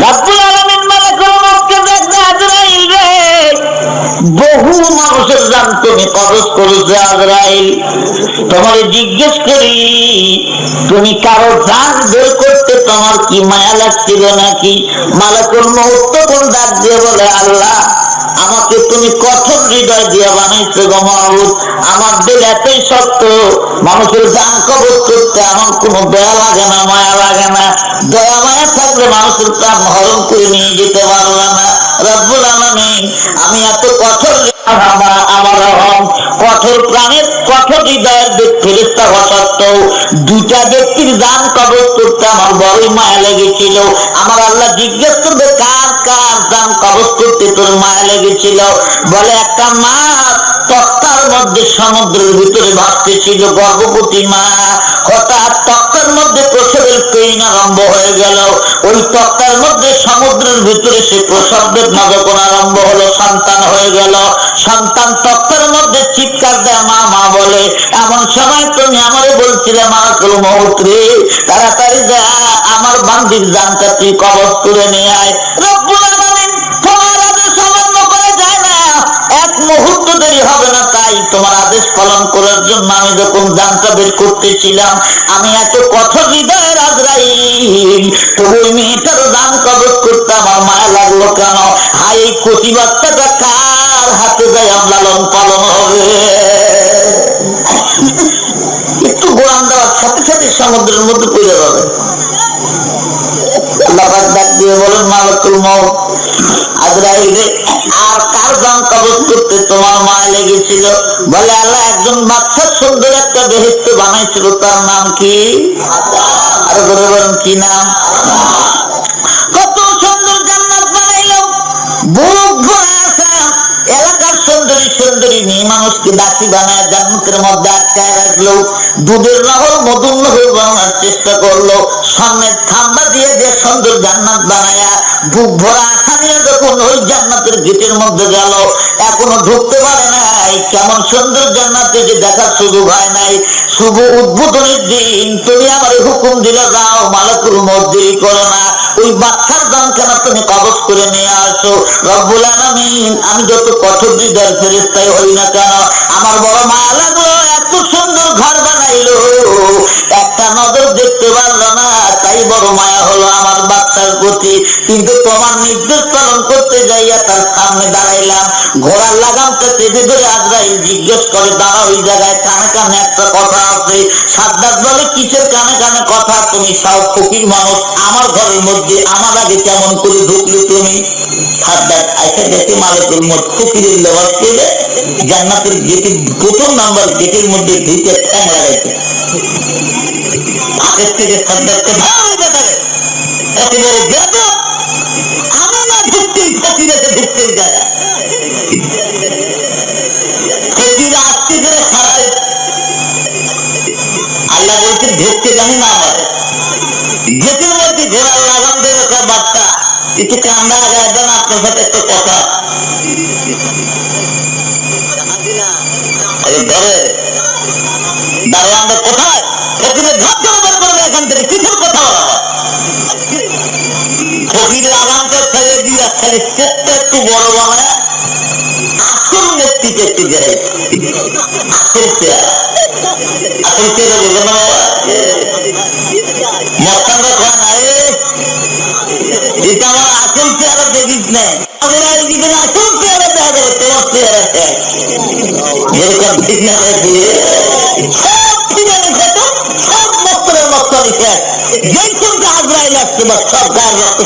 রাব্বুল আলামিন মালাকুল মউতকে দেখবে আজরাইল রে। বহু মানুষের জান কবজ করেছে আজরাইল। তোমার জিজ্ঞেস করি তুমি কারও বের করতে তোমার কি মায়া লাগছিল নাকি? মালাকুল দিয়ে বলে, আল্লাহ, আমাকে তুমি কঠোর হৃদয় দিয়ে বানাইছো গো মাহবুব আমার দিল এতই মানুষের জান কবজ করতে আমার কোনো দয়া লাগে না, মায়া লাগে না। দয়া মায়া থাকলে মানুষের প্রাণ হরণ করে নিয়ে যেতে পারবে না। রব্বুল আলামিন, আমি এত কঠোর আমার আমার কঠোর প্রাণের কঠোর হৃদয়ের ফেরিস্তা হওয়া সত্ত্বেও দুটা ব্যক্তির জান কবজ করতে আমার বড়ই মায়া লেগেছিল। আমার আল্লাহ জিজ্ঞেস করবে, কার কার জান কবজ করতে তোর মায়া লেগেছিল? বলে, একটা মা তক্তার মধ্যে সমুদ্রের ভিতরে ভাসতেছিল, গর্ভবতী মা। হঠাৎ তক্তার মধ্যে প্রসবের পেইন আরম্ভ হয়ে গেল। ওই তক্তার মধ্যে সমুদ্রের ভিতরে সে প্রসব বেদনা আরম্ভ হলো, সন্তান হয়ে গেল। সন্তান তক্তার মধ্যে চিৎকার দেয় মা মা বলে আমারে বলছিলে মা কল মহত্রে তাড়াতাড়ি যা, আমার বান্দির জানটা তুই কবজ করে নিয়ে আয়। মুহূর্ত দেরি হবে না তাই তোমার আদেশ পালন করার জন্য আমি যখন বের করতেছিলাম, আমি এত কঠোর হৃদয়ের আজরাইল। তবু ওই মেয়েটারও দান কবজ করতে আমার মায়া লাগল কেন? হাই এই কচি বাচ্চাটা কার হাতে যায়? লালন পালন হবে। সমুদ্রের মধ্যে যাবে। আল্লাহ ডাক দিয়ে বলেন, মালাকুল মউত আজরাইলে আর কার দাম কবজ করতে তোমার মায়া লেগেছিল? বলে, আল্লাহ একজন বাচ্চা সুন্দর একটা বেহেস্ত বানাইছিল। তার নাম কি? আর বলে বলেন, কি নাম? মেয়ে মানুষকে দাসী বানায় মধ্যে আটকায় রাখল, দুধের মধুর বানানোর চেষ্টা করল সামনের দিয়ে যে সুন্দর জান্নাত বানায়া, বুক ভরা আশা নিয়ে যখন ওই জান্নাতের গেটের মধ্যে গেল, এখনও ঢুকতে পারে নাই, কেমন সুন্দর জান্নাতে যে দেখার সুযোগ হয় নাই, শুভ উদ্বোধনের দিন, তুমি আমার হুকুম দিলে যাও, মালাকুল মধ্যে করো না, ওই বাচ্চার দাম কেন তুমি কবজ করে নিয়ে আসো? রব্বুল আমি যত কঠোর হৃদয়ের ফেরেস্তাই হই না কেন আমার বড় মায়া লাগল এত সুন্দর ঘর বানাইলো। একটা নজর দেখতে পারল না, তাই বড় মায়া প্রতি কিন্তু তোমার নির্দেশ পালন করতে যাইয়া তার সামনে দাঁড়াইলাম। ঘোড়ার লাগামটা চেপে ধরে আজরাইল জিজ্ঞেস করে, দাঁড়া, ওই জায়গায় কানে কানে একটা কথা আছে। সাদ্দাত বলে, কিসের কানে কানে কথা? তুমি সব ফকির মানুষ। আমার ঘরের মধ্যে আমার আগে কেমন করে ঢুকলে তুমি? সাদ্দাত আইসা গেছে মালিকুল মত ফকিরের লেবাস পেলে জান্নাতের গেটের প্রথম নাম্বার গেটের মধ্যে ঢুকে ঠ্যাং লাগাইছে। আগের থেকে সাদ্দাতকে ভালো দেখাবে এত বড় বেদব। আমি না ঢুকতেই ফকিরেতে ঢুকতে যায়। ফকির আসতে করে খারাপ। আল্লাহ বলছে ঢুকতে জানি না আমার। গেটের মধ্যে ঘোড়ার লাগাম দেবে বাচ্চা। একটু কান্দা গায়ে দেন আপনার সাথে একটা কথা। কোথায়? ফকিরের ধাপ কথা? ফেলে দিয়ে খালি চেষ্টা একটু বড় বানায় আসল নেতৃত্বে একটু দেয় আসল চেয়ার আসল চেয়ারে বলবে না বাবা মস্তানরা কয় না রে এটা আমার আসল চেহারা দেখিস না আমাদের আর দিবেন আসল চেহারা দেখা যাবে তোমার চেহারা দেখ যেরকম ঠিক না রেখে সব ঠিকানে খেত সব মস্তরের মস্ত লিখে যেই কোনটা আগ্রাই লাগছে বা সব গায়ের রক্ত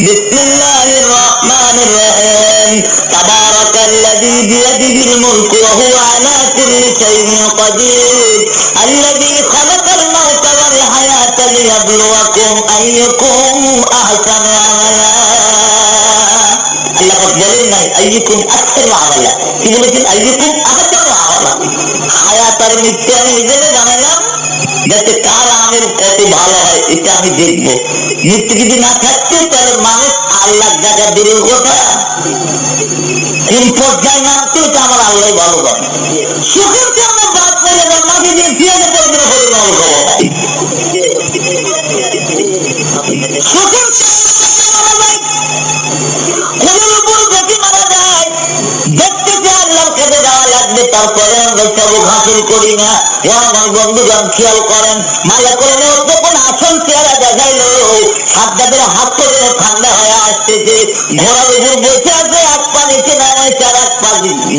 بسم الله الرحمن الرحيم تبارك الذي بيده الملك وهو على كل شيء قدير. الذي خلق الموت والحياة ليبلوكم أيكم أحسن عملا. الله أفضل أيكم أحسن عملا. في أيكم أحسن عملا. حياة المتين إذا عملا. যাতে কার আমের কত ভালো হয়, এটা আমি দেখব। মৃত্যু যদি না থাকতো, তাহলে মানুষ আল্লাহ জায়গা বেরোর কথা কোন পর্যায়ে নামতে এটা আমার আল্লাহ ভালো পাবে সুখের জন্য বাদ করে এবার মাঝে দিয়ে দিয়ে পরিমাণ করে ভালো খাব সুখের জন্য খবর আমার বন্ধুগণ খেয়াল করেন মালাকুল মউত যখন আসল হাত ঠান্ডা হয়ে আসতেছে। ঘোড়ার উপর বসে আছে এক পা নিচে এক পা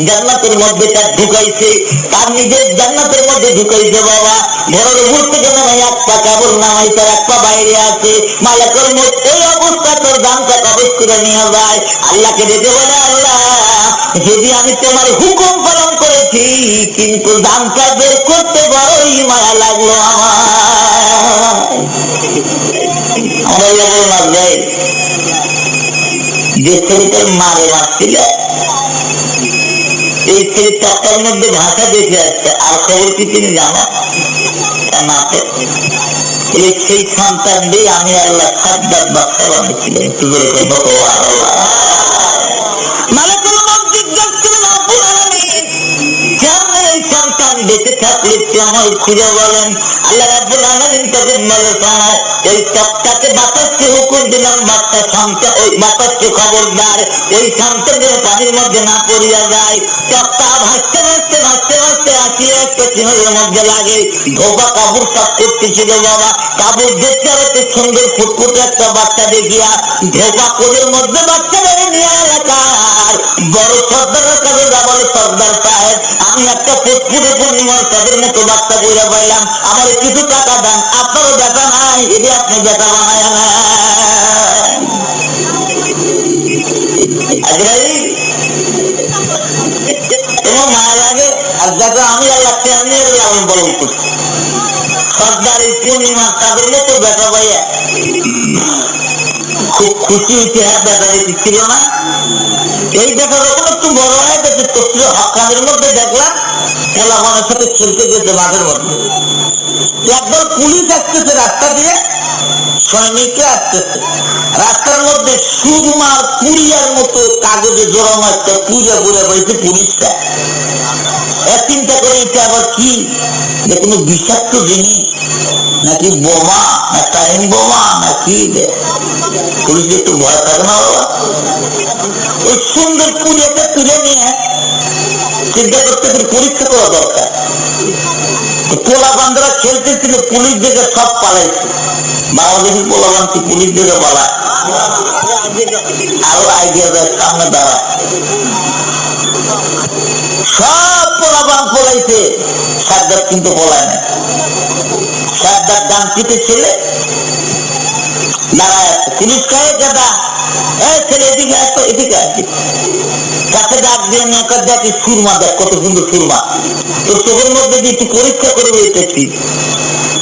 জান্নাতের মধ্যে তার ঢুকাইছে। তার নিজের জান্নাতের মধ্যে ঢুকাইছে বাবা। ঘোড়ার উপর থেকে এক পা আর এক পা বাইরে আছে। এই অবস্থা তোর দামটা কবজ করে নিয়ে যায়। আল্লাহকে বলে, আল্লাহ, যদি আমি তোমার হুকুম পালন করেছি কিন্তু দামটা বের করতে বড়ই মায়া লাগল আমার। যাই যে ছেলেটার মারে মারছিল, এই ছেলে মধ্যে ভাষা দেখে আসছে আর খবর কি এই সেই সন্তান দিয়ে আমি আল্লাহ বাচ্চা কথা আল্লাহ। বেঁচে থাকলে কেমন খুঁজে বলেন, আল্লাহ রাব্বুল আলামিন তখন বলে শোনো এই সপ্তাহকে বাতাসকে হুকুম দিলাম বাচ্চা সন্তান ওই বাতাসকে খবরদার, এই সন্তান যেন পানির মধ্যে না পড়িয়া যায়। সপ্তাহ ভাসতে ভাসতে ভাসতে ভাসতে আসিয়া একটা চিহ্নের মধ্যে লাগে। ধোপা কাপড় সাফ করতেছিল বাবা, কাপড় দেখতে হচ্ছে সুন্দর ফুটফুটে একটা বাচ্চা দেখিয়া, ধোপা কোলের মধ্যে বাচ্চা বেড়ে নিয়ে এলাকার। বড় সর্দারের কাছে যাবার সর্দার সাহেব, আমি একটা ফুটফুটে পূর্ণিমার তাদের মতো বাচ্চা বইয়া পাইলাম। আমার কিছু টাকা দেন, আপনারও দেখা নাই এটি আপনি দেখা বানায় না আজরাইল তোমার মায়া লাগে, আর দেখো আমি আল্লাহ কেমনি লালন করছি। সর্দার এই পূর্ণিমা তাদের মতো দেখা পাইয়া খুব খুশি হয়েছে হ্যাঁ দেখা ছিল না? এই একটু বড় হয়ে তসরি হকানের মধ্যে দেখলাম, খেলা সাথে খেলতে মাঠের মধ্যে। পুলিশ আসতেছে রাস্তা দিয়ে সৈনিকরা আসতেছে। রাস্তার মধ্যে সুরমার পুরিয়ার মতো কাগজে জোড়ানো একটা পূজা করে বলছে পুলিশটা। এর চিন্তা করে এটা আবার কি? কোনো বিষাক্ত জিনিস? নাকি বোমা? না টাইম বোমা? না কি পুলিশ একটু ভয় থাকে না বাবা? ওই সুন্দর পুরিয়াটা তুলে নিয়ে চিন্তা করতে পরীক্ষা করা দরকার। পোলা বান্ধরা খেলতেছিল, পুলিশ দেখে সব পালাইছে। বাংলাদেশের পোলা বান্ধি পুলিশ দেখে পালায় আরও আইডিয়া দেয় সামনে দাঁড়ায় সব পোলাপান পলাইছে। সাদ্দার কিন্তু পলায় না সাদ্দার ডান পিঠে ছেলে। দাঁড়ায় পুলিশ কায়ে গাদা এই ছেলে এদিকে আসো, এদিকে আসি। কাছে ডাক দিয়ে নিয়ে কর দেখি সুরমা দেখ, কত সুন্দর সুরমা। তো চোখের মধ্যে দিয়ে একটু পরীক্ষা করে দিতেছি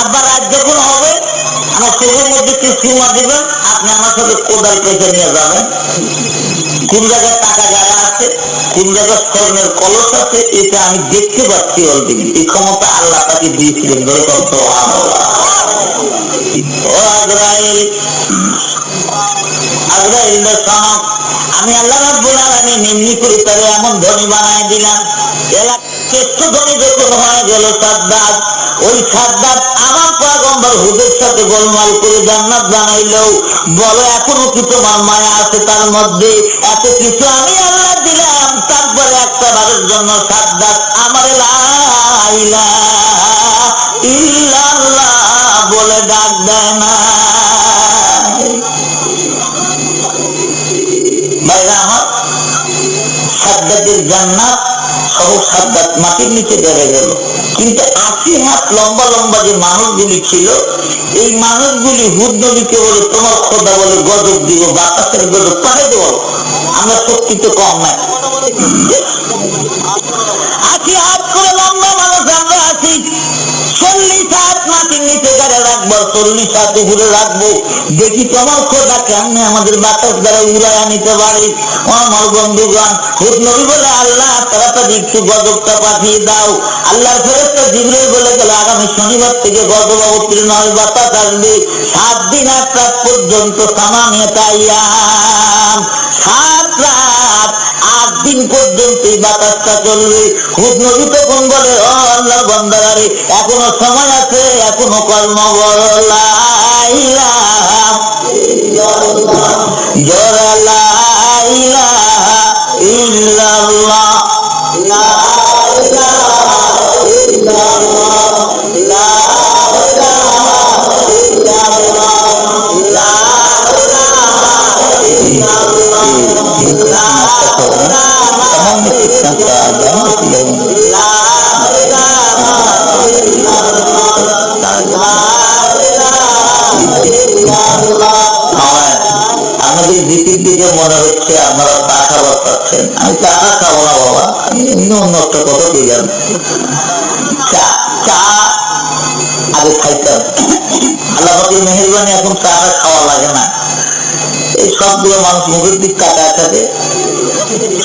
আব্বা রাত যখন হবে, আমার চোখের মধ্যে একটু সুরমা দিবেন, আপনি আমার সাথে কোদাল পেতে নিয়ে যাবেন। কোন জায়গায় টাকা যারা আছে, কোন জায়গায় স্বর্ণের কলস আছে, এটা আমি দেখতে পাচ্ছি অলরেডি এই ক্ষমতা আল্লাহ তাকে দিয়েছিলেন ধরে আমি আল্লাহ রাব্বুল আলামিন এমনি করে তারে এমন ধনী বানায় দিলাম এলাকা শ্রেষ্ঠ ধনী যখন হয়ে গেল সাদ্দাত। ওই সাদ্দাত আমার পয়গম্বর হুদের সাথে গোলমাল করে জান্নাত বানাইলো বলো এখনও কি তোমার মায়া আছে তার মধ্যে? এত কিছু আমি আল্লাহ দিলাম, তারপরে একটা বারের জন্য সাদ্দাত আমার লা ইলাহা ইল্লাল্লাহ বলে ডাক দেয় না। ভাইরা আমার সাদ্দাতের জান্নাত সহ হাত মাটির নিচে বেড়ে গেল। কিন্তু আশি হাত লম্বা লম্বা যে মানুষগুলি ছিল, এই মানুষগুলি হুদ নদীকে বলে, তোমার খোদা বলে, গজব দিব, বাতাসের গজব পাঠিয়ে দেব। আমরা শক্তি তো কম নাই আশি হাত করে লম্বা মানুষ, আমরা আছি চল্লিশ হাত মাটির নিচে গাড়ে রাখব চল্লিশ হাত উপরে রাখব। দেখি তোমার খোদা কেমনে আমাদের বাতাস দ্বারা উড়াইয়া নিতে পারে। আমার বন্ধুগণ হুকনবী বলে, আল্লাহ, তাড়াতাড়ি একটু গজবটা পাঠিয়ে দাও। আল্লাহর ফেরতটা জিবরে বলে গেল, আগামী শনিবার থেকে গজব অবতীর্ণ হয় বাতাস আসবে। সাত দিন আট রাত পর্যন্ত সামানে তাইয়াম। সাত রাত আট দিন পর্যন্ত বাতাসটা চলবে। খুব নবী তখন বলে, ও আল্লাহ বন্দারে এখনও সময় আছে, এখনও কর্ম বড় লাইলা জোরা লাইলা ইল্লাল্লাহ। মনে হচ্ছে আপনারা চা খাবার পাচ্ছেন আমি চা খাব না বাবা, আমি এমনি অন্য একটা কথা দিলাম চা চা আগে খাইতাম। আল্লাহ পাকের মেহরবানি এখন চাটা খাওয়া লাগে না। এই সবগুলো মানুষ মুখের দিক তাকায় থাকে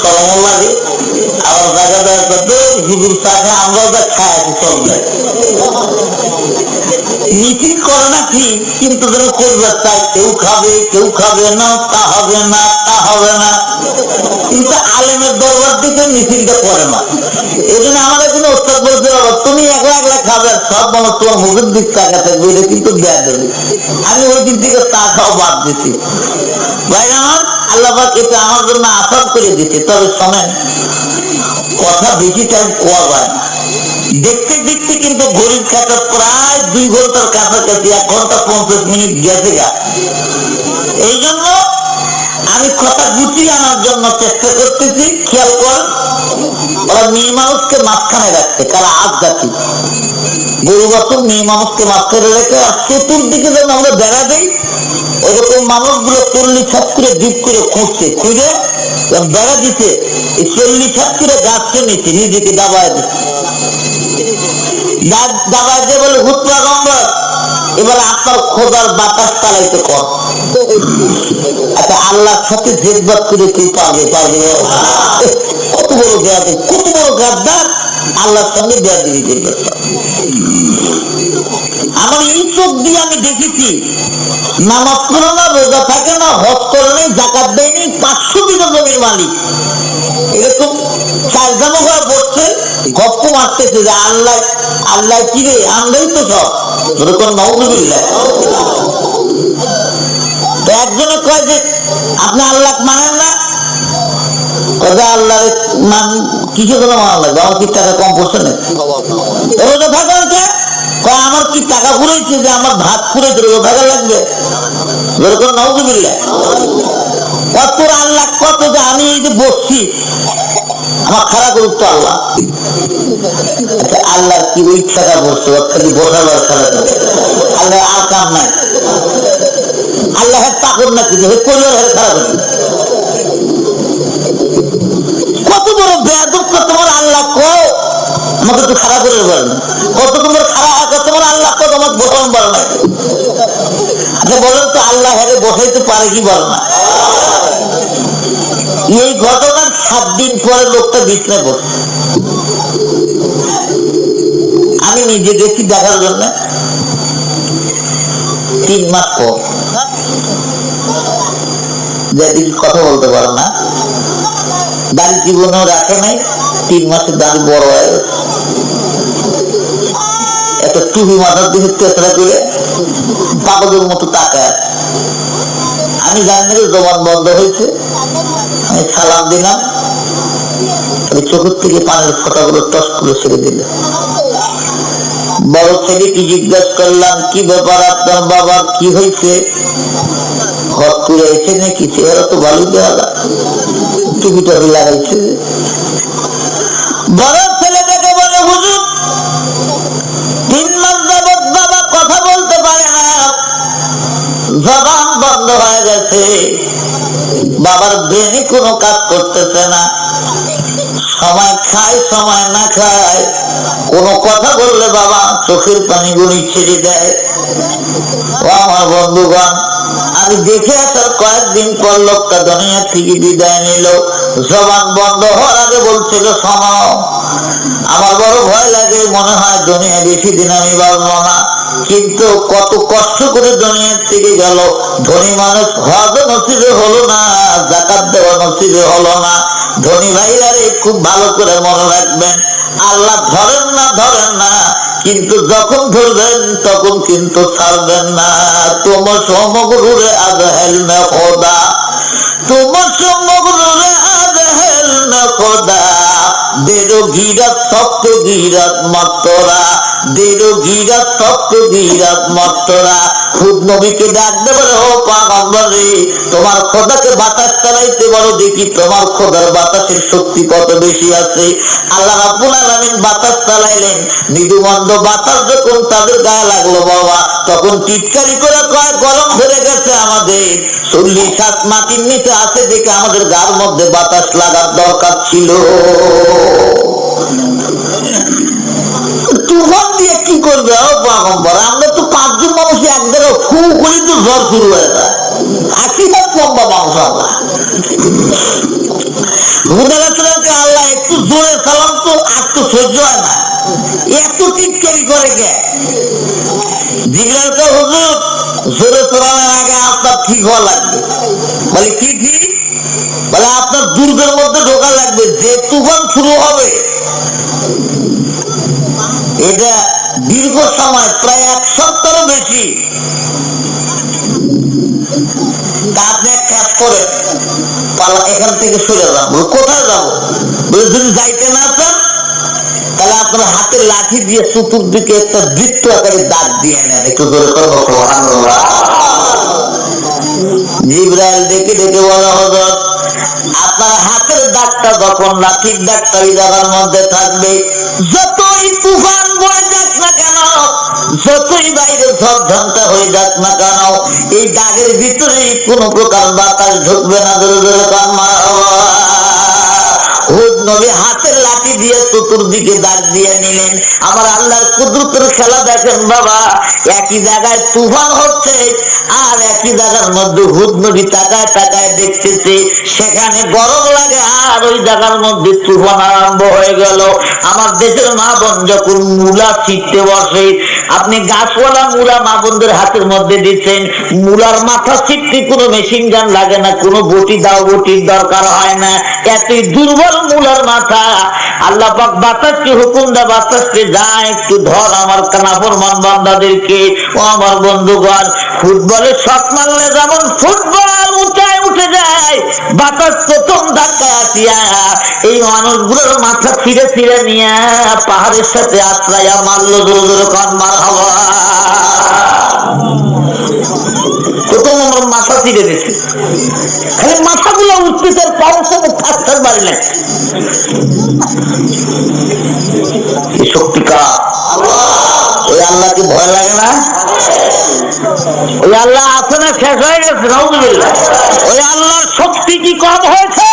সরম লাগে, আবার জায়গা দেওয়ার করতে হুজুর চাকে আমরাও যা খাই আছি সব যায় মিছিল করে না কিন্তু যেন করবে তাই। কেউ খাবে কেউ খাবে না, তা হবে না, তা হবে না। কিন্তু আলেমের দরবার থেকে মিছিলটা করে না। এই জন্য আমাদের কোনো উত্তর বলতে পারব তুমি একলা একলা খাবে, সব মানুষ তোমার মুখের দিক তাকা থাকবে, এটা কিন্তু দেয়া দেবে। আমি ওই দিক থেকে তা খাওয়া বাদ দিছি। ভাই আমার, আল্লাহ এটা আমার জন্য আসাদ করে দিচ্ছে তবে শোনেন, কথা বেশি টাইম কোয়া যায় না। দেখতে দেখতে কিন্তু ঘড়ির কাছে প্রায় দুই ঘণ্টার কাছাকাছি, এক ঘণ্টা পঞ্চাশ মিনিট গেছে গা। এই জন্য আমি কথা গুছিয়ে আনার জন্য চেষ্টা করতেছি, খেয়াল কর, ওরা মেয়ে মানুষকে মাঝখানে রাখছে, কারা আজ জাতি। গরু বছর মেয়ে মানুষকে মাঝখানে রেখে আর চতুর্দিকে যেন আমরা বেড়া দেই ওরকম মানুষগুলো চল্লিশ হাত করে ডিপ করে খুঁজছে, খুঁজে বেড়া দিতে এই চল্লিশ হাত করে গাছকে নিচ্ছে নিজেকে দাবায় দিচ্ছে। দাবায় দিয়ে বলে, হুতরা গম্বর এবার আপনার খোদার বাতাস চালাইতে কর। আচ্ছা আল্লাহর সাথে জেদবাদ করে তুই পারবে পারবে কত বড় গাদ কত বড় গাদ্দার আল্লাহর সঙ্গে বেয়াদি করবে আমার এই চোখ দিয়ে আমি দেখেছি, নামাজ পড়ে না, রোজা থাকে না, হজ করে নেই জাকাত দেয়নি পাঁচশো বিঘা জমির মালিক। এরকম চার জামা করে বসছে গপ্প মারতেছে যে আল্লাহ আল্লাহ কি রে আমরাই তো সব। এরকম নৌবিল্লা তো একজনে কয় যে, আপনি আল্লাহ মানেন না আমার কি টাকা কম যে আমার ভাত ফুরাইছে রোজা থাকা লাগবে? কত আল্লাহ কত যে আমি এই যে বসছি, আমার খারাপ করুক আল্লাহ। আচ্ছা আল্লাহ কি ওই টাকা বসছে খালি বসার আর খারাপ আল্লাহ আর কাম নাই। আল্লাহ পাকর না কিছু করলে খারাপ তোমার আল্লাহ কো আমাকে খারাপ করে বলেন। কত তোমার খারাপ বড় আল্লাহ কো না। আচ্ছা বলেন তো আল্লাহ বসাইতে পারে কি না? এই ঘটনার সাত দিন পরে লোকটা আমি নিজে গেছি দেখার জন্য। তিন মাস পর। যেদিন কথা বলতে পারে না। দাড়ি জীবনেও রাখে নাই? তিন মাসে দাড়ি বড় হয়ে গেছে। একটা টুপি মাথার দিকে তেসরা করে পাগলের মতো তাকায় আমি জানি না জবান বন্ধ হয়েছে। আমি সালাম দিলাম। চোখের থেকে পানির ফোঁটাগুলো টস করে ছেড়ে দিল বড় ছেলেকে জিজ্ঞাসা করলাম, কি ব্যাপার আপনার বাবার? কি হয়েছে? হট করে এসে নাকি চেহারা তো ভালো দেওয়া টুপি টুপি লাগাইছে। বড় ছেলেটাকে বলে, হুজুর, তিন মাস যাবৎ বাবা কথা বলতে পারে না। জবান বন্ধ হয়ে গেছে। বাবার ব্রেনে কোনো কাজ করতেছে না। সময় খায়, সময় না খায়। কোনো কথা বললে বাবা চোখের পানি গুলি ছেড়ে দেয়। ও আমার বন্ধুগণ, আমি দেখে আসার কয়েকদিন পর লোকটা দুনিয়া থেকে বিদায় নিল। জবান বন্ধ হওয়ার আগে বলছিল সম আমার বড় ভয় লাগে, মনে হয় দুনিয়া বেশি দিন আমি বাঁচবো না। কিন্তু কত কষ্ট করে দুনিয়ার থেকে গেল। ধনী মানুষ হজ নসিবে হলো না, জাকাত দেওয়া নসিবে হলো না। ধনী ভাইরা রে খুব ভালো করে মনে রাখবেন, আল্লাহ ধরেন না ধরেন না, কিন্তু যখন ধরবেন, তখন কিন্তু ছাড়বেন না। তোমার সমগ্রে আজ হেলমে খোদা। তোমার সমগ্রে দেরো গিরাত তপ্ত গিরাত মাত্রা দেরো গিরাত শক্ত গিরাত খুদ নবীকে ডাক দেবে ও পাগম্বরে তোমার খোদাকে বাতাস চালাইতে বলো দেখি তোমার খোদার বাতাসের শক্তি কত বেশি আছে? আল্লাহ রাব্বুল আলামিন বাতাস চালাইলেন। মৃদু মন্দ বাতাস যখন তাদের গায়ে লাগল, বাবা, তখন টিটকারি করে কয়, গরম ধরে গেছে আমাদের। চল্লিশ হাত মাটির নিচে আছে দেখে আমাদের গার মধ্যে বাতাস লাগার দরকার ছিল। তুফান দিয়ে কি করবে, ও পয়গম্বর? আমরা তো করি তো জ্বর শুরু হয়ে যায়। আশি ভাগ লম্বা মাংস আল্লাহ হুদালাতকে আল্লাহ, একটু জোরে সালাম তো, আর তো সহ্য হয় না। এত টিটকারি করে কে? জিজ্ঞাসা হুজুর জোরে সালামের আগে আপনার ঠিক হওয়া লাগবে। বলে কি ঠিক? বলে আপনার দুর্গের মধ্যে ঢোকা লাগবে যে তুফান শুরু হবে। এটা দীর্ঘ সময় প্রায় এক সপ্তাহ বেশি। আপনি এক কাজ করেন পালা এখান থেকে সরে যান। বলে, কোথায় যাব? যদি যাইতে না চান আপনার হাতের লাঠি দিয়ে একটা বৃত্ত আকারে দাগ দিয়ে নেন একটু জোরে ডেকে ডেকে বলা আপনার হাতের দাগটা যখন লাঠির দাগটা ওই জায়গার মধ্যে থাকবে। যতই তুফান বয়ে যাক না কেন, যতই বাইরে ঝড় ঝঞ্ঝা হয়ে যাক না কেন, এই দাগের ভিতরে কোনো প্রকার বাতাস ঢুকবে না ধরে ধরে কান হুদ নবী হাতের লাঠি দিয়ে নিলেন আমার আল্লাহর কুদরতের খেলা দেখেন বাবা, একই জায়গায় তুফান হচ্ছে আর একই জায়গার মধ্যে হুদ নবী তাকায় তাকায় দেখতেছে, সেখানে গরম লাগে আর ওই জায়গার মধ্যে তুফান আরম্ভ হয়ে গেল। আমার দেশের মা বোন যখন মূলা ছিটতে বসে, আপনি গাছওয়ালা মূলা মা বোনদের হাতের মধ্যে দিচ্ছেন, মূলার মাথা ছিটতে কোনো মেশিন গান লাগে না, কোনো বটি দাও, বটির দরকার হয় না। এতই দুর্বল মূলার মাথা। আল্লাহ বাতাসকে হুকুম দা বাতাসকে যা একটু ধর আমার কানাফর মান বান্দাদেরকে ও আমার বন্ধুগণ ফুটবলে শট মারলে যেমন ফুটবল উঁচায় উঠে যায়, বাতাস প্রথম ধাক্কায় আসিয়া এই মানুষগুলোর মাথা ফিরে ফিরে নিয়ে পাহাড়ের সাথে মারলো দূর দূর মার হওয়া। প্রথম আমার মাথা ফিরে গেছে। খালি মাথাগুলো উঠতে তার সাথে থাকতে পারলে শক্তি আল্লাহকে ভয় লাগে না? ওই আল্লাহ না? শেষ হয়ে গেছে ওই আল্লাহর শক্তি কি কম হয়েছে?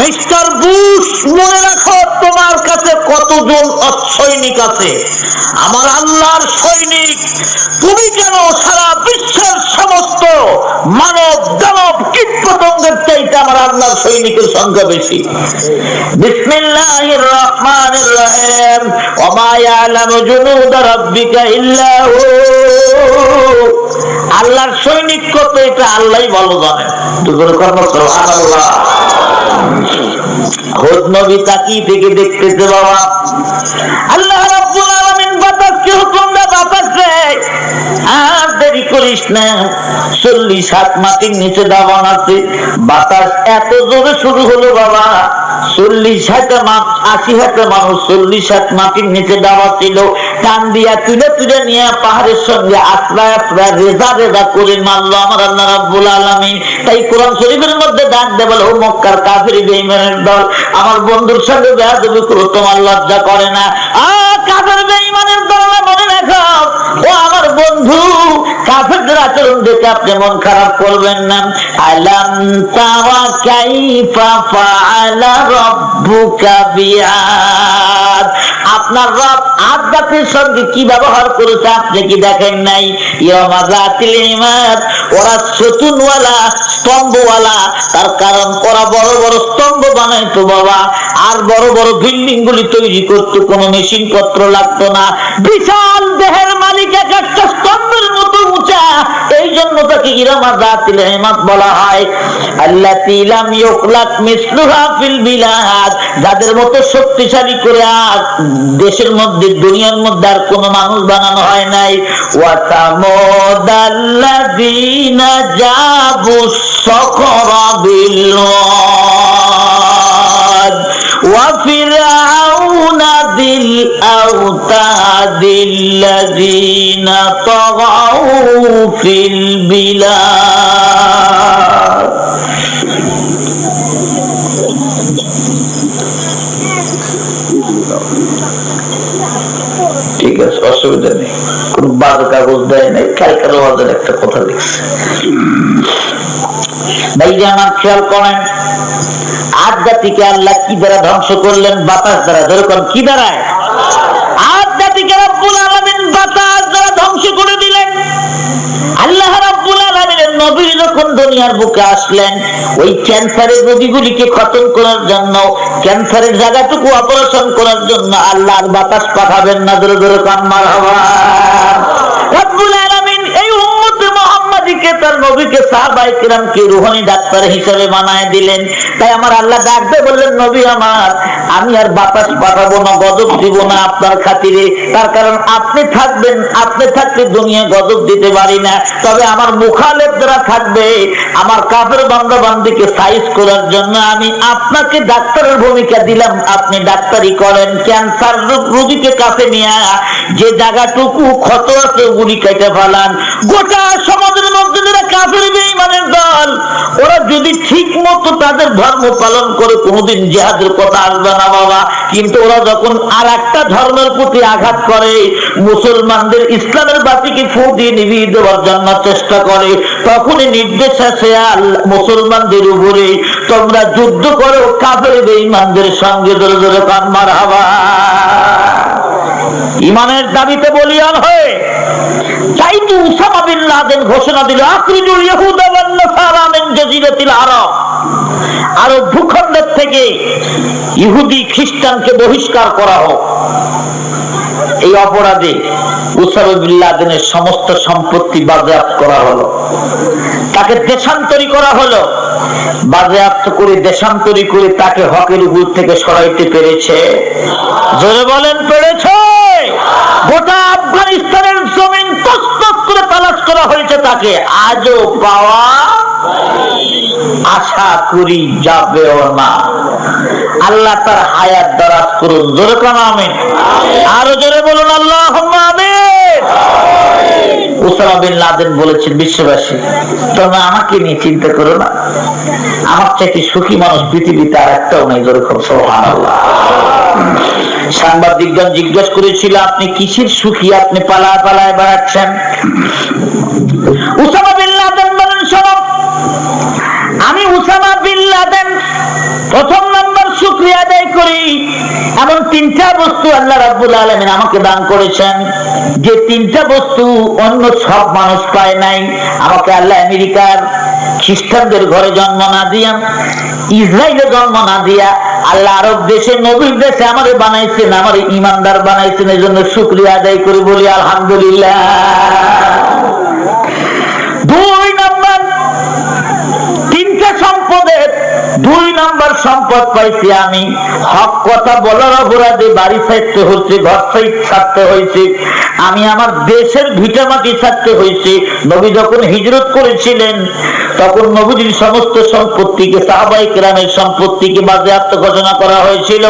মিস্টার বুশ, মনে রাখো, তোমার কাছে কতজন সৈনিক আছে? আমার আল্লাহর সৈনিক, তুমি কেন সারা বিশ্বের সমস্ত মানব, দানব কীট পতঙ্গের চাইতে আমার আল্লাহর সৈনিকের সংখ্যা বেশি? বিসমিল্লাহির রহমানির রহিম। ওমা ইয়ালামু জুনুদ রাব্বিকা ইল্লা আল্লাহর সৈনিক কত, এটা আল্লাহই ভালো জানেন দুপুর কর্ম সুবহানাল্লাহ খোদ নবী তাকিয়ে থেকে দেখতেছে বাবা? আল্লাহ রাব্বুল রে। আর দেরি করিস না। চল্লিশ হাত মাটির নিচে দাবান আছে। বাতাস এত জোরে শুরু হলো বাবা। চল্লিশ হাতে আশি হাতে মানুষ চল্লিশ হাত মাটির নিচে দাবা ছিল টান দিয়া তুলে তুলে নিয়ে পাহাড়ের সঙ্গে রেজা রেজা করে মারলো আমার আল্লাহ তাই কোরআন শরীফের মধ্যে ডাক দে ও মক্কার কাফির বেঈমানের দল, আমার বন্ধুর সঙ্গে তোমার লজ্জা করে না। আ কাফের বেঈমানের রাখো, ও আমার বন্ধু, কাফেরদের আচরণ আপনি খারাপ করবেন না। আলাম তাওয়া কাইফা ফাআলা রাব্বুকা বিআদ আপনার রব আদ জাতির সঙ্গে কি ব্যবহার করেছে আপনি কি দেখেন নাই? ওরা সতুনওয়ালা স্তম্ভওয়ালা। তার কারণ ওরা বড় বড় স্তম্ভ বানাইতো বাবা। আর বড় বড় বিল্ডিং গুলি তৈরি করতো, কোনো মেশিন পত্র লাগতো না। বিশাল দেহের মালিক এক একটা স্তম্ভের মতো উঁচা। এই জন্য তাকে ইরামা হেমাত বলা হয় আল্লাহ তিলাম ইউকলাক মিসলুহা ফিল বিলাদ। যাদের মতো শক্তিশালী করে আর দেশের মধ্যে, দুনিয়ার মধ্যে আর কোনো মানুষ বানানো হয় নাই। ওয়া তামুদ আল্লাযিনা সখরা বিল ওয়া ذي الأوتاد الذين طغوا في البلاد ঠিক আছে অসুবিধা নেই কোন বাজে কাগজ দেয় নাই কালকার বাজার একটা কথা লিখছে ভাইয়া আমার খেয়াল করেন জাতিকে আল্লাহ কি দ্বারা ধ্বংস করলেন? বাতাস দ্বারা। যেরকম কি দ্বারায় জাতিকে রব্বুল বাতাস দ্বারা ধ্বংস করে দিলেন। আল্লাহ রাব্বুল নবী যখন দুনিয়ার বুকে আসলেন, ওই ক্যান্সারের রোগীগুলিকে খতম করার জন্য, ক্যান্সারের জায়গাটুকু অপারেশন করার জন্য আল্লাহর বাতাস পাঠাবেন না। ধরে ধরে কান মার রব্বুল মুহাম্মাদিকে তার নবীকে সাহাবায়ে কিরামকে রুহানি ডাক্তার হিসেবে বানায় দিলেন। তাই আমার আল্লাহ ডাকতে বললেন, নবী আমার, আমি আর বাতাস পাঠাবো না, গজব দিব না আপনার খাতিরে। তার কারণ আপনি থাকবেন, আপনি থাকতে দুনিয়া গজব দিতে পারি না। তবে আমার মুখালেব যারা থাকবে, আমার কাপের বান্দা বান্দিকে সাইজ করার জন্য আমি আপনাকে ডাক্তারের ভূমিকা দিলাম, আপনি ডাক্তারি করেন। ক্যান্সার রোগীকে কাছে নিয়ে যে জায়গাটুকু ক্ষত আছে গুলি কেটে ফেলান। গোটা সমাজের মধ্যে কাফের বেঈমানের দল। ওরা যদি তাদের ধর্ম পালন করে, কোনোদিন কথা আসবে না বাবা। কিন্তু ওরা যখন আর একটা ধর্মের প্রতি আঘাত করে, মুসলমানদের ইসলামের বাতিকে ফু দিয়ে দেওয়ার জন্য চেষ্টা করে, তখনই নির্দেশ আছে মুসলমানদের উপরে তোমরা যুদ্ধ করো, কাফের বেঈমানদের সঙ্গে ধরে ধরে কান মার ইমানের দাবিতে বলিয়ান হয়ে তাই তো উসামা ঘোষণা দিল আখরিজুল আরব। আরব ভূখণ্ডের থেকে ইহুদি খ্রিস্টানকে বহিষ্কার করা হোক। এই অপরাধে লাদেনের সমস্ত সম্পত্তি বাজেয়াপ্ত করা হলো। তাকে দেশান্তরী করা হলো। বাজেয়াপ্ত করে, দেশান্তরী করে তাকে হকের উপর থেকে সরাইতে পেরেছে। জোরে বলেন, পেরেছে গোটা আফগানিস্তানের জমিন তস্তস করে করা হয়েছে তাকে আজও পাওয়া আশা করি যাবেও না। আল্লাহ তার হায়াত দরাজ করুন। জোরে কান আমিন। আরও জোরে বলুন আল্লাহ আমিন। বলেছেন বিশ্ববাসী, তোমরা আমাকে নিয়ে চিন্তা করো না। আমার চাইতে সুখী মানুষ পৃথিবীতে আর একটাও নেই যেরকম সোহান আল্লাহ সাংবাদিকগণ জিজ্ঞেস করেছিল, আপনি কিসের সুখী? আপনি পালায় পালায় বেড়াচ্ছেন? উসামা বলেন আমি উসামা প্রথম নম্বর শুক্রিয়া আদায় করি। এমন তিনটা বস্তু আল্লাহ রাব্বুল আলামিন আমাকে দান করেছেন। যে তিনটা বস্তু অন্য সব মানুষ পায় নাই। আমাকে আল্লাহ আমেরিকার খ্রিস্টানদের ঘরে জন্ম না দিয়া ইসরায়েলে জন্ম না দিয়া, আল্লাহ আরব দেশে, নবীর দেশে আমাদের বানাইছেন, আমার ইমানদার বানাইছেন এই জন্য শুক্রিয়া আদায় করি বলি, আলহামদুলিল্লাহ। দুই নম্বর, তিনটা সম্পদের দুই নম্বর সম্পদ পাইছি আমি। হক কথা বলার অপরাধে বাড়ি ছাড়তে হচ্ছে ঘর ছাড়তে হয়েছে আমি আমার দেশের ভিটামাটি ছাড়তে হয়েছে নবী যখন হিজরত করেছিলেন, তখন নবীজির সমস্ত সম্পত্তিকে সাহাবাই গ্রামের সম্পত্তিকে বাজেয়াপ্ত ঘোষণা করা হয়েছিল।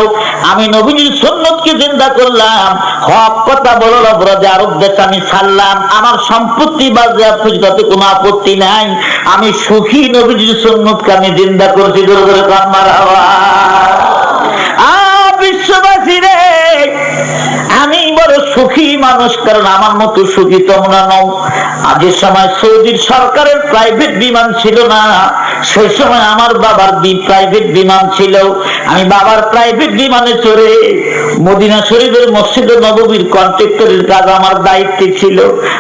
আমি নবীজির সুন্নতকে জিন্দা করলাম। হক কথা বলো অপরাধে আরব দেশ আমি ছাড়লাম। আমার সম্পত্তি বাজেয়াপ্ত তাতে কোনো আপত্তি নাই। আমি সুখী নবীজির সুন্নতকে আমি জিন্দা করছি জোরে জোরে কান্নার বিশ্ববাসী রে, আমি বড় সুখী মানুষ, কারণ আমার মতো সুখী তোমরা নও। আগের সময় সৌদির সরকারের প্রাইভেট বিমান ছিল না, সেই সময় আমার বাবার প্রাইভেট বিমান ছিল। আমি বাবার প্রাইভেট বিমানে চড়ে মদিনা শরীফের মসজিদ নবীর কন্ট্রাক্টরের কাজ আমার দায়িত্বে ছিল।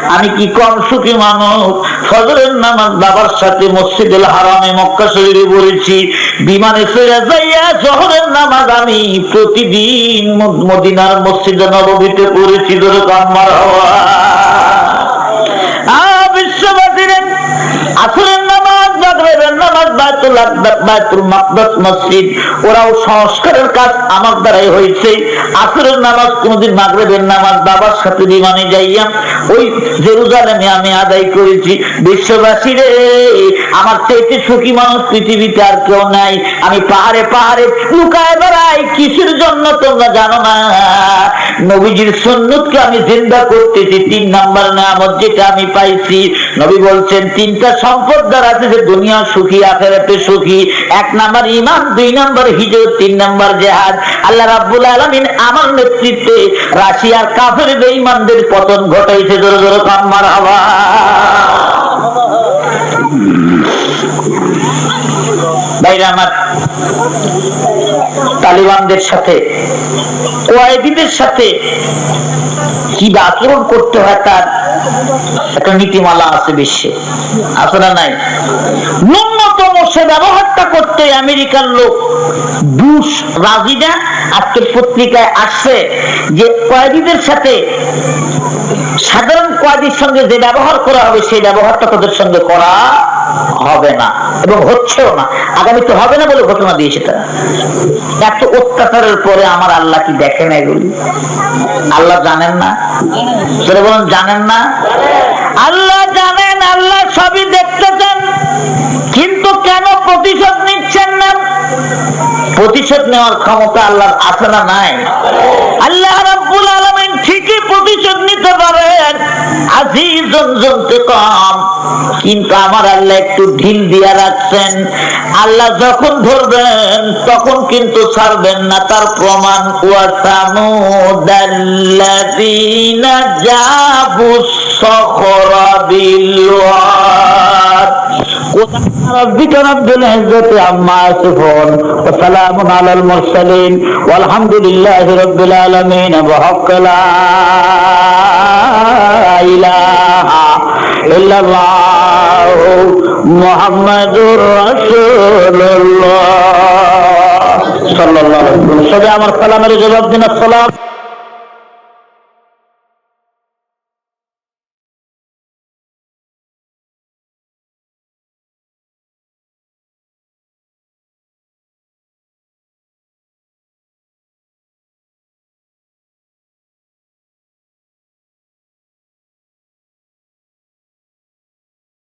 আমি কি কম সুখী মানুষ? ফজরের নামাজ বাবার সাথে মসজিদুল হারামে মক্কা শরীরে বলেছি বিমানে ফেরা যাইয়া শহরের নামাজ আমি প্রতিদিন মদিনার মসজিদ নবীতে পড়েছি। ধরে আমার হওয়া। নামাজ নামাজ বাইতুল আকবার বাইতুল মাকদাস মসজিদ। ওরাও সংস্কারের কাজ আমার দ্বারাই হয়েছে। আসরের নামাজ কোনদিন মাগরিবের নামাজ বাবার সাথে বিমানে যাইয়া ওই জেরুজালেমে আমি আদায় করেছি। বিশ্ববাসী রে, আমার সুখী মানুষ পৃথিবীতে আর কেউ নাই। আমি পাহাড়ে পাহাড়ে লুকায় বেড়াই, কিসের জন্য তোমরা জানো না? নবীজির সুন্নতকে আমি জিন্দা করতেছি। তিন নাম্বার নামত যেটা আমি পাইছি। নবী বলছেন, তিনটা সম্পদ দ্বারা আছে যে দুনিয়া সুখী, আখেরাতে সুখী। এক নাম্বার ইমান, দুই নাম্বার হিজো তিন নাম্বার জেহাদ। আল্লাহ রাব্বুল আলামিন আমার নেতৃত্বে রাশিয়ার কাফের বেঈমানদের পতন ঘটাইছে। জোরে জোরে কাম্মার হাওয়া ভাইরা আমার তালিবানদের সাথে কোয়াইদিদের সাথে কি আচরণ করতে হয় তার একটা নীতিমালা আছে বিশ্বে না নাই? ন্যূনতম সে ব্যবহারটা করতে আমেরিকার লোক বুশ রাজিনা আজকের পত্রিকায় আসছে যে কয়েদিদের সাথে, সাধারণ কয়েদির সঙ্গে যে ব্যবহার করা হবে, সেই ব্যবহারটা তাদের সঙ্গে করা হবে না এবং হচ্ছেও না। আগামীতে হবে না বলে ঘোষণা দিয়েছে তারা। এত অত্যাচারের পরে আমার আল্লাহ কি দেখেন এগুলি? আল্লাহ জানেন না? বলেন, জানেন না? আল্লাহ জানেন, আল্লাহ সবই কিন্তু কেন প্রতিশোধ নিচ্ছেন না? প্রতিশোধ নেওয়ার ক্ষমতা আল্লাহর আছে না নাই? আল্লাহ রাব্বুল আলামিন ঠিকই প্রতিশোধ নিতে পারেন। কম। কিন্তু আমার আল্লাহ একটু ঢিল দিয়া রাখছেন। আল্লাহ যখন ধরবেন, তখন কিন্তু ছাড়বেন না। তার প্রমাণ ওয়াসামুদাল্লাযীনা জাবুস সখরা বিলওয়াদ ربك رب العزة عما يصفون وسلام على المرسلين والحمد لله رب العالمين وحق لا إله إلا الله محمد رسول الله صلى الله عليه وسلم সবে আমার সালামের জবাব দিন আসসালাম